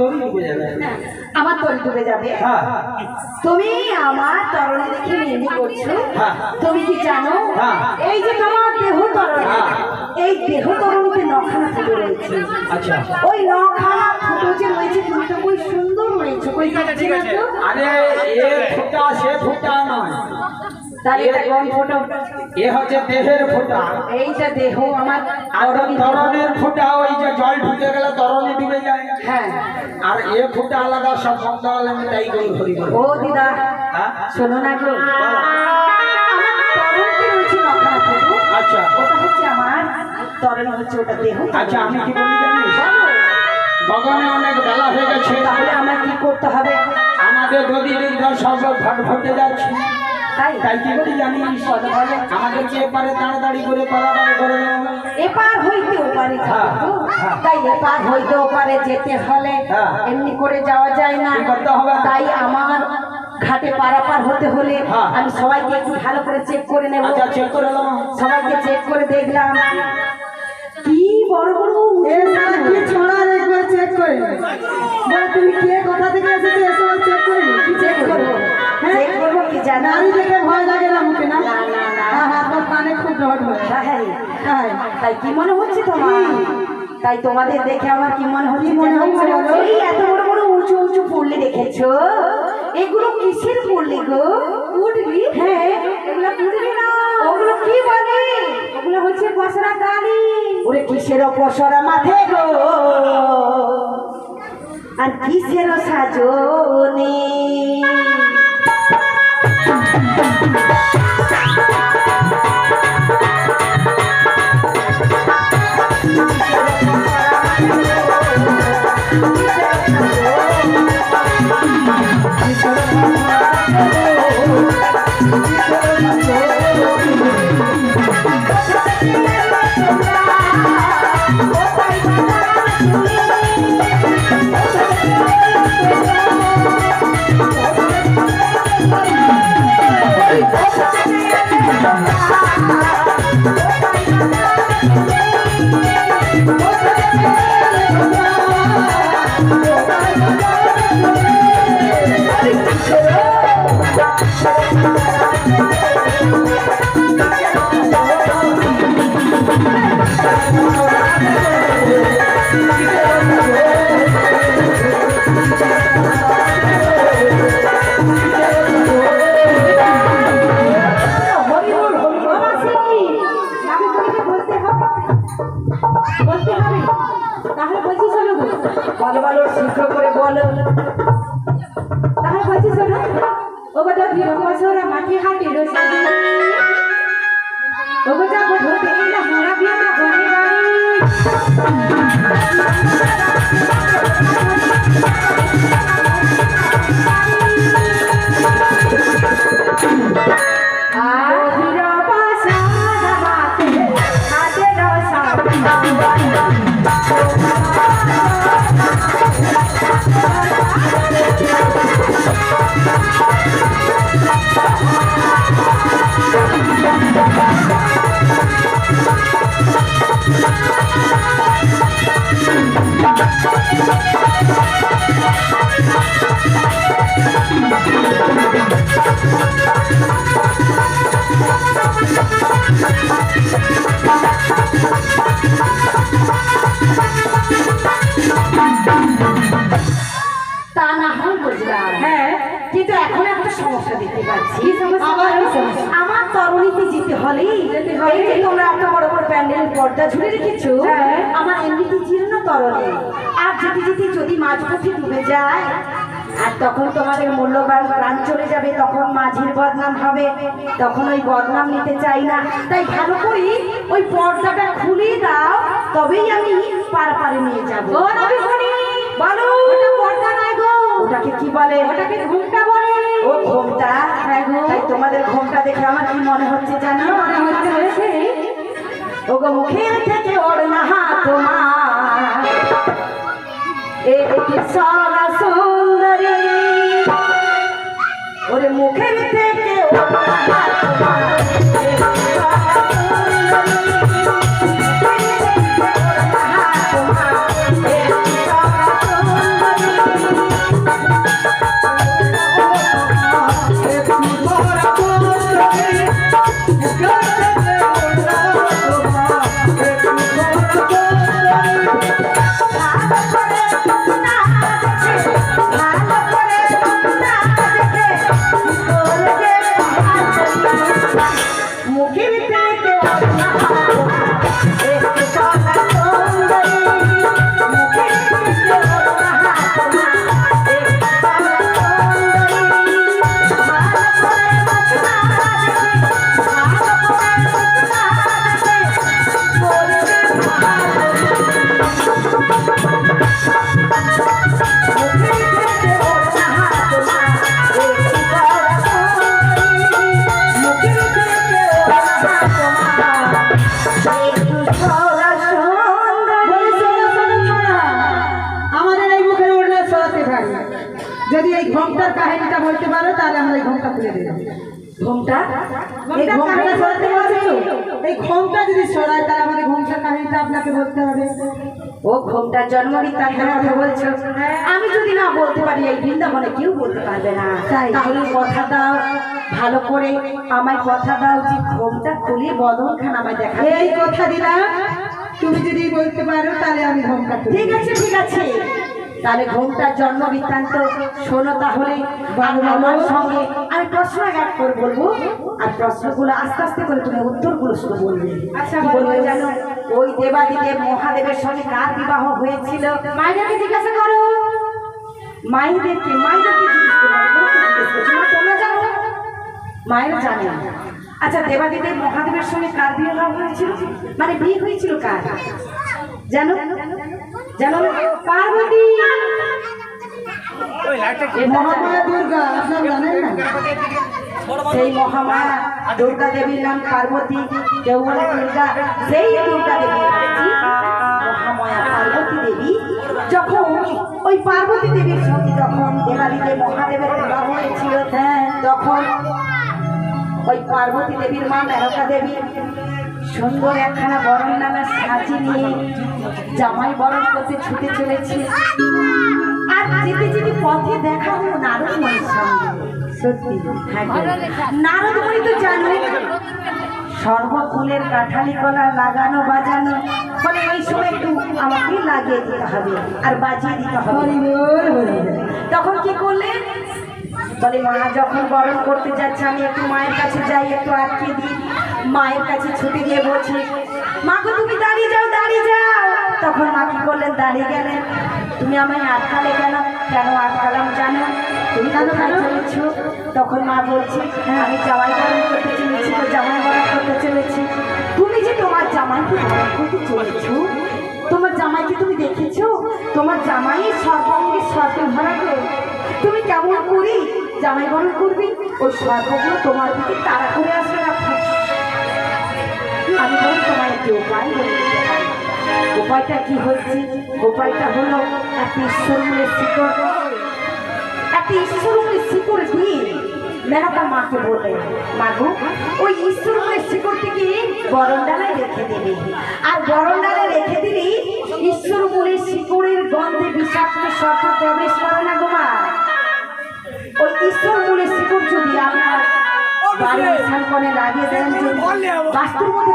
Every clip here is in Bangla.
ডুবো ডুবে যাবে। আমার তরি ডুবে যাবে। হ্যাঁ। তুমি আমার তরণী দেখে করছ। হ্যাঁ। তুমি কি জানো? হ্যাঁ। এই যে তোমার দেহ তরণী। এই দেহ তরণীতে নখানা ফুটো রয়েছে। আচ্ছা। ওই নখানা ফুটো যে রয়েছে তুমি তো খুব সুন্দর রয়েছে। কই যাচ্ছে না তো? আরে এ ফোঁটা সে ফোঁটা নয়। তাহলে এটা কোন ফটো? এ হচ্ছে দেহের ফোঁটা। এইটা দেহ আমার আর তরণী তরণের ফোঁটা ওই যে জল ঢুকে গেলে তরণে ডুবে যায়। হ্যাঁ। আর এ ফোঁটা আলাদা সব শব্দ আলাদা তাই করে হরি ও দিদা হ্যাঁ? শোনো না গো। আচ্ছা। ওটা হচ্ছে আমার তরণী হচ্ছে ওটা দেহ। আচ্ছা আমি কি বলি জানিস? ভগবানে অনেক বেলা হয়ে গেছে। তাহলে আমার কি করতে হবে? আমাদের দিনকার সব ভাট ভটে যাচ্ছে। তাই তাই কি বলি জানিস আমাদেরকে এপারে তাড়াতাড়ি করে পারাপারে করে এপার হইতে ওপারে হ্যাঁ। হ্যাঁ। তাই এপার হইতে ওপারে যেতে হলে হ্যাঁ। এমনি করে যাওয়া যায় না তাই আমার ঘাটে পারাপার হতে হলে। আমি সবাইকে একটু ভালো করে চেক করে নেব আচ্ছা চেক করে সবাইকে চেক করে দেখলাম কি বড় বড় কি ছড়া একবার চেক করে তুমি কে কোথা থেকে এসেছ এসব চেক করে। কি চেক করব? চেক করব কি জানো নারী দেখে ভয় লাগে না মুখে না? না, না, না। তোমার কানে খুব ডর হয়। তাই? কি মনে হচ্ছে তোমার? তাই তোমাদের দেখে আমার কি মনে হচ্ছে মনে হচ্ছে এই এত বড় বড় উঁচু উঁচু পড়লে দেখেছ? এগুলো কিসের পড়লে গো? উঠবি হ্যাঁ। এগুলো উঠবি না। ওগুলো কি বলে? ওগুলো হচ্ছে পসরা গাড়ি ওরে কিসের পসরা মাথে গো? আর কিসের সাজনে? Blah blah. তাহলে বলছি শোনো বল বলো শীঘ্র করে বলো। তাহলে বলছি শোনো ও বিরহ বছরা মাটি হাঁটি রসে ও কথা ধরতে না মোরা বিয়ে না ঘরে বাড়ি। যেতে হলে তোমরা এত বড় বড় প্যান্ডেল পর্দা ঝুলে রেখেছো হ্যাঁ। আমার এমনিতে জীর্ণ তরণী আর যেতে যেতে যদি মাঝপথে ডুবে যায় আর তখন তোমাদের মূল্যবান প্রাণ চলে যাবে তখন মাঝির বদনাম হবে তখন ওই বদনাম নিতে চাই না। তাই ভালো করে ওই পর্দাটা খুলে দাও তবেই আমি পার পারে নিয়ে যাব। বলো। ওটাকে কি বলে? ওটাকে ঘুমটা বলে। ও ঘুমটা? হ্যাঁ গো। তাই তোমাদের ঘুমটা দেখে আমার কি মনে হচ্ছে জানো? মনে হচ্ছে হয়েছে ও গো মুখের থেকে ওড়না তোমার। একটি সারা সুন্দরী। ওরে মুখের থেকে ওড়না যদি সরায় তাহলে আমাদের ঘোমটার কাহিনীটা আপনাকে বলতে হবে। ও ঘুমটার জন্ম বৃত্তান্তের কথা বলছো। আমি যদি না বলতে পারি এই বৃন্দাবনে কেউ বলতে পারবে না। তাহলে কথা দাও ভালো করে আমায় কথা দাও যে ঘুমটা খুলে বদনখান আমায় দেখা এই কথা দিলাম। তুমি যদি বলতে পারো তাহলে আমি ঘোমটা ঠিক আছে ঠিক আছে। তাহলে ঘুমটার জন্ম বৃত্তান্ত শোনো তাহলে আমার সঙ্গে আমি প্রশ্ন এক করে বলব। আর প্রশ্নগুলো আস্তে আস্তে করে তুমি উত্তরগুলো শুধু বলবে। আচ্ছা। বলবে জানো? ওই দেবাদিদেব মহাদেবের সঙ্গে কার বিবাহ হয়েছিল? মায়েদেরকে জিজ্ঞাসা করো। মায়েদেরকে মায়েদেরকে তোমরা জানো? মায়ের জানে। আচ্ছা দেবাদিদেব মহাদেবের সঙ্গে কার বিবাহ হয়েছিল? মানে বিয়ে হয়েছিল কার? জানো? জানো পার্বতী। মহামায়া দুর্গা আপনারা জানেন না? সেই মহামায়া দুর্গা দেবীর নাম পার্বতী কেউ বলে দুর্গা সেই দুর্গা দেবী মহামায়া পার্বতী দেবী যখন ওই পার্বতী দেবীর সঙ্গে যখন দেবাদিদেব মহাদেবের বিবাহ হয়েছিল হ্যাঁ তখন ওই পার্বতী দেবীর মা মেনকা দেবী সুন্দর একখানা বরণ নামে সাজি নিয়ে জামাই বরণ করতে ছুটে চলেছে। আর যেতে যেতে পথে দেখা হলো নারদমণির সঙ্গে। সত্যি হ্যাঁ। নারদমণি তো জানো সর্বফুলের কাঠালি কলা লাগানো বাজানো। ফলে ওই সময় একটু আমাকে লাগিয়ে দিতে হবে আর বাজিয়ে দিতে হবে। তখন কি করলেন বলে মা যখন বরণ করতে যাচ্ছে আমি একটু মায়ের কাছে যাই একটু আটকে দিই। মায়ের কাছে ছুটে গিয়ে বলছি মা গো তুমি দাঁড়িয়ে যাও দাঁড়িয়ে যাও। তখন মা কি করলেন? দাঁড়িয়ে গেলেন। তুমি আমায় আটকালে কেন? কেন আটকালাম জানো? তুমি কেন চলেছো তখন মা বলছি হ্যাঁ আমি জামাই বরণ করতে চলেছি তো জামাই বরণ করতে চলেছি। তুমি যে তোমার জামাইকে বরণ করতে চলেছো তোমার জামাইকে তুমি দেখেছ? তোমার জামাই সর্বাঙ্গে সর্ব ভরা গো তুমি কেমন করি জামাই বরণ করবি? ওই সর্বগুলো তোমার দিকে তাড়া করে আসবে না। আমি বলি তোমার একটি উপায় বলে। উপায়টা কি হচ্ছে? উপায়টা হলো একটা ঈশ্বরমূলের শিকড়। একটা ঈশ্বরমূলের শিকড় দিয়ে মেনকা মাকে বললেন মাগো ওই ঈশ্বরমূলের শিকড়টিকে বরণডালায় রেখে দেবে। আর বরণডালায় রেখে দিলে ঈশ্বরমূলের শিকড়ের গন্ধে বিষাক্ত সর্প প্রবেশ করে না গো মা। ওই আপনার সামনে লাগিয়ে দেন বাস্তুর মধ্যে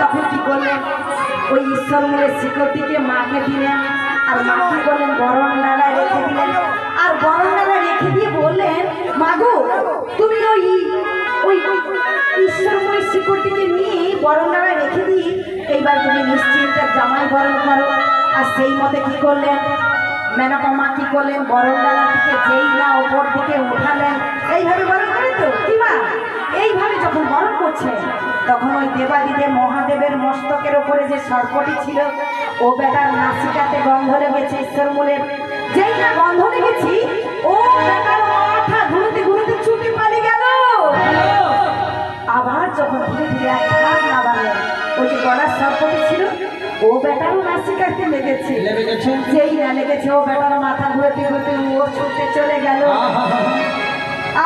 তখন কি করলেন? ওই ঈশ্বর মূলের শিকড়টিকে মাকে দিলেন আর মা কি করলেন? বরণ ডালায় রেখে দিলেন। আর বরণ ডালায় রেখে দিয়ে বললেন মাগো তুমি ওই ওই ঈশ্বর মূলের শিকড়টিকে নিয়ে বরণ ডালায় রেখে দিয়ে এইবার তুমি নিশ্চিন্তে জামাই বরণ করো। আর সেই মতে কি করলেন? মেনকা মা কি করলেন ডালা থেকে যেই না ওপর দিকে উঠালেন, এইভাবে বরণ করেন তো, কি মা এইভাবে যখন বরণ করছে তখন ওই দেবাদিদেব মহাদেবের মস্তকের ওপরে যে সর্পটি ছিল, ও বেটার নাসিকাতে গন্ধ লেগেছে ঈশ্বর মূলের। যেই না গন্ধ লেগেছি, ও বেটার মাথা ঘুরতে ঘুরতে ছুটি পালি গেল। আবার যখন ধীরে ধীরে এক হাত নামালেন ওই যে গলার সর্পটি ছিল ও বেটারও নাসিকাতে লেগেছে। লেগে গেছে যেই না লেগেছে ও বেটার মাথা ঘুরতে ঘুরতে ও ছুটতে চলে গেল।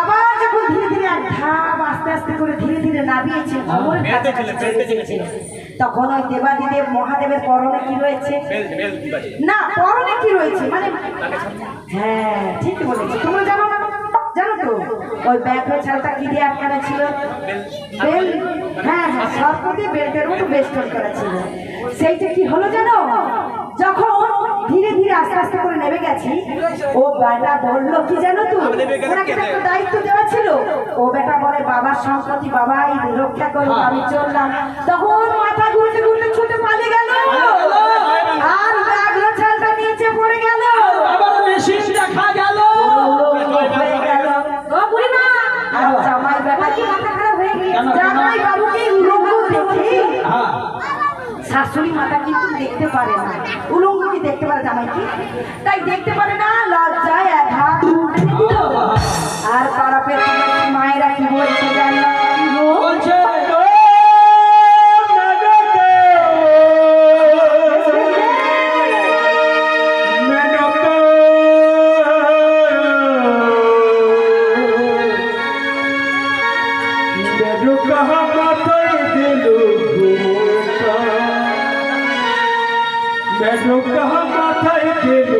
আবার যখন ধীরে ধীরে ধাপ আস্তে আস্তে করে ধীরে ধীরে নামিয়েছে কোমরের কাছাকাছি তখন ওই দেবাদিদেব মহাদেবের পরনে কি রয়েছে? না পরনে কি রয়েছে? মানে হ্যাঁ ঠিক বলেছি। তোমরা জানো না? জানো তো? ওই ব্যাগ ছালটা কি দিয়ে আটকানো ছিল? বেল হ্যাঁ হ্যাঁ সর্প দিয়ে বেল্টের মতো বেস্টন করা ছিল। সেইটা কি হলো জানো? যখন ধীরে ধীরে আস্তে আস্তে করে নেমে গেছি ও বেটা বলল কি জানো তো? ওনাকে একটা দায়িত্ব দেওয়া ছিল। ও বেটা বলে বাবার সম্পত্তি বাবাই রক্ষা করব আমি চললাম। তখন মাথা ঘুরতে ঘুরতে ছুটে পালিয়ে গেল। আর ছালটা নিচে পড়ে গেল। আবার মেশিন দেখা গেল। হয়ে গেল। ও বুড়িমা আর জামাই কি শাশুড়ি মাতা কিন্তু দেখতে পারে না। উলঙ্গ দেখতে পারে জামাইকে তাই দেখতে পারে না, লজ্জায় মাথায় গেল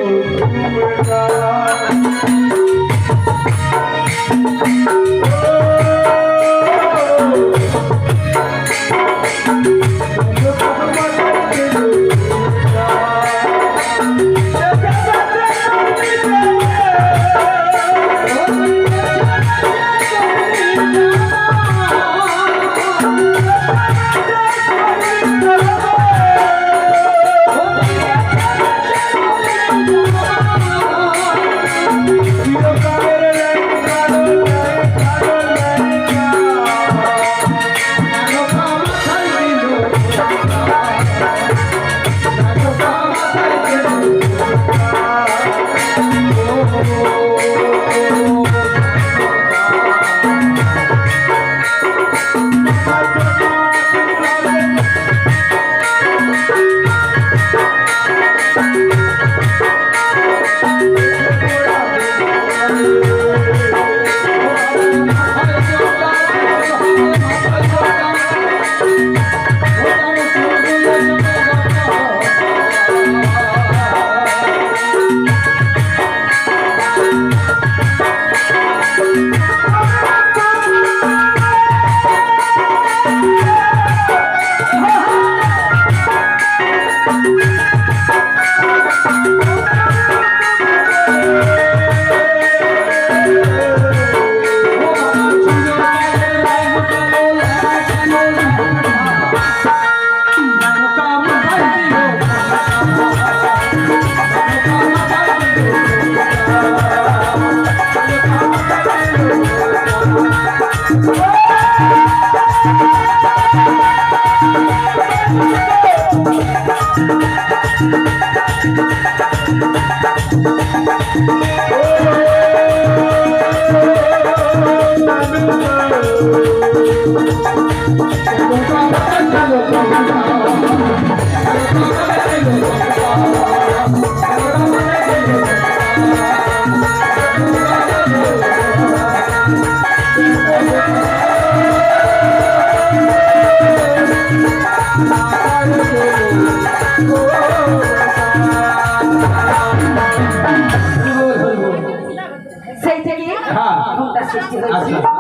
Música সেই থেকে হ্যাঁ। ঘুমটা সৃষ্টি হয়েছে। আচ্ছা।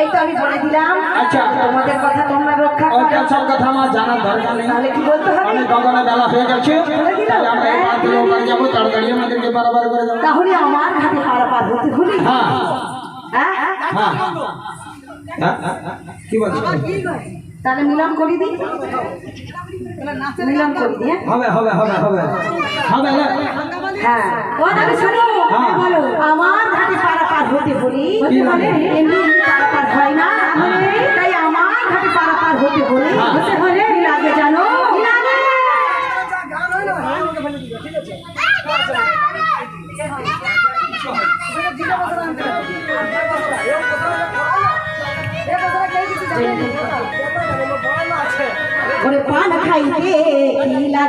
এই তো আমি বলে দিলাম আচ্ছা। তোমাদের কথা তোমরা রক্ষা ওটা করো। সব কথা আমার জানার দরকার নেই। তাহলে কি বলতে হবে? অনেক গগনে বেলা হয়ে গেছে। তাহলে আমরা এই দিনের বাড়ি যাব তাড়াতাড়ি আমাদেরকে পারাবার করে দেবো তাহলে আমার ঘাটে পারাপার হতে হলে হ্যাঁ হ্যাঁ। হ্যাঁ? হ্যাঁ, হ্যাঁ, হ্যাঁ। কি বলছো? তাহলে মিলন করি দিই মিলন করি দিই হ্যাঁ? হবে হবে হবে হবে হবে হ্যাঁ ও তাহলে শুনো হ্যাঁ। বলো আমার ঘাটে পারাপার হতে বলি এমনি পারাপার হয় না তাই আমার ঘাটে পারাপার হতে বলি হ্যাঁ। হতে হলে আগে লাগে জানো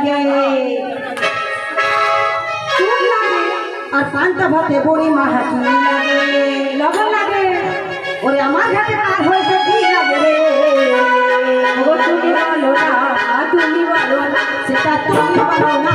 লাগে চুন লাগে আর পান্তা ভাতে বড়ি কি লাগে লবণ লাগে ওরে আমার ঘাটে পার হইতে কি লাগে সেটা তুমি বলো না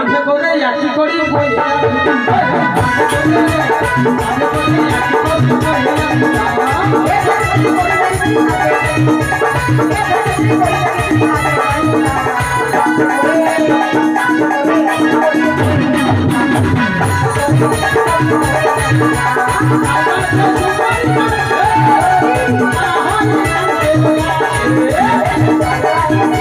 ওই কাঁধে করে একটি করি বই ও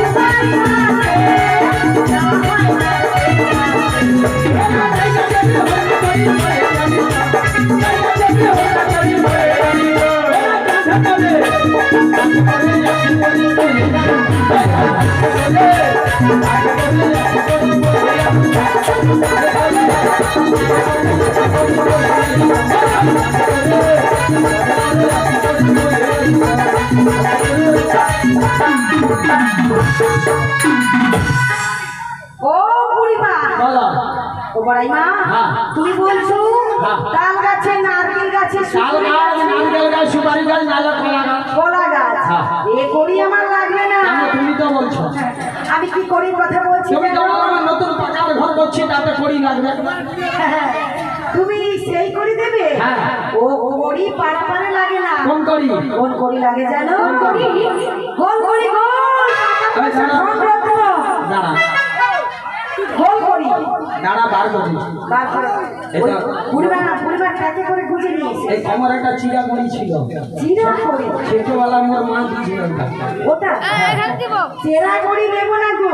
তুমি বলছো। তাল গাছে নারকেল গাছে শাল গাছ নারকেল গাছ সুপারি গাছ নাহলে কলা গাছ। কলা গাছ। এ করি আমার লাগবে না। তুমি তো বলছো? আমি কি করি কথা বলছি তুমি তো আমার নতুন পাকার ঘর করছি তাতে করি লাগবে। তুমি সেই করি দেবে। ও করি পাড়া পাড়ে লাগে না। কোন করি? কোন করি লাগে জানো? কোন করি? গোল করি গোল। দাঁড়া। দাঁড়া বার করবি বার করো ট্যাকে করে গুজে নিয়েছে এই আমার একটা চিরা ছিল। জিরা করি? ছোটবেলা আমার মা দিয়েছিল ওটা? ওটা চেরা নেব না গো।